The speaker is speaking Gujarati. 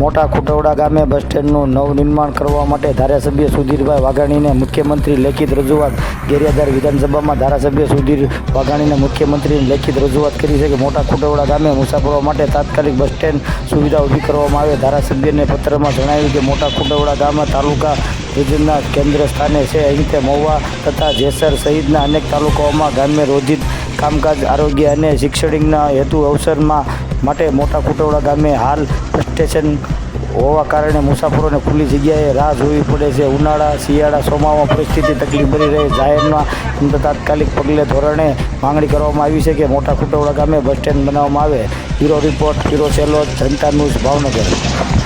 મોટા ખોટવડા ગામે બસ સ્ટેન્ડનું નવનિર્માણ કરવા માટે ધારાસભ્ય સુધીરભાઈ વાઘાણીને મુખ્યમંત્રી લેખિત રજૂઆત. ગેરિયાધાર વિધાનસભામાં ધારાસભ્ય સુધીર વાઘાણીને મુખ્યમંત્રીને લેખિત રજૂઆત કરી છે કે મોટા ખોટવડા ગામે મુસાફરો માટે તાત્કાલિક બસ સ્ટેન્ડ સુવિધા ઊભી કરવામાં આવે. ધારાસભ્યને પત્રમાં જણાવ્યું કે મોટા ખોટવડા ગામમાં તાલુકા રિજનના કેન્દ્ર સ્થાને છે. અહીં તે મહુવા તથા જેસર સહિતના અનેક તાલુકાઓમાં ગામે રોજિત કામકાજ, આરોગ્ય અને શિક્ષણના હેતુ અવસરમાં માટે મોટા કુટોડા ગામે હાલ સ્ટેશન હોવા કારણે મુસાફરોને ખુલ્લી જગ્યાએ રાહ જોવી પડે છે. ઉનાળા, શિયાળા, સોમામાં પરિસ્થિતિ તકલીફ ભરી રહે. જાહેરમાં તાત્કાલિક પગલે ધોરણે માંગણી કરવામાં આવી છે કે મોટા કુટોડા ગામે બસ સ્ટેન્ડ બનાવવામાં આવે. બ્યુરો રિપોર્ટ, બ્યુરો સેલો, જનતા ન્યૂઝ, ભાવનગર.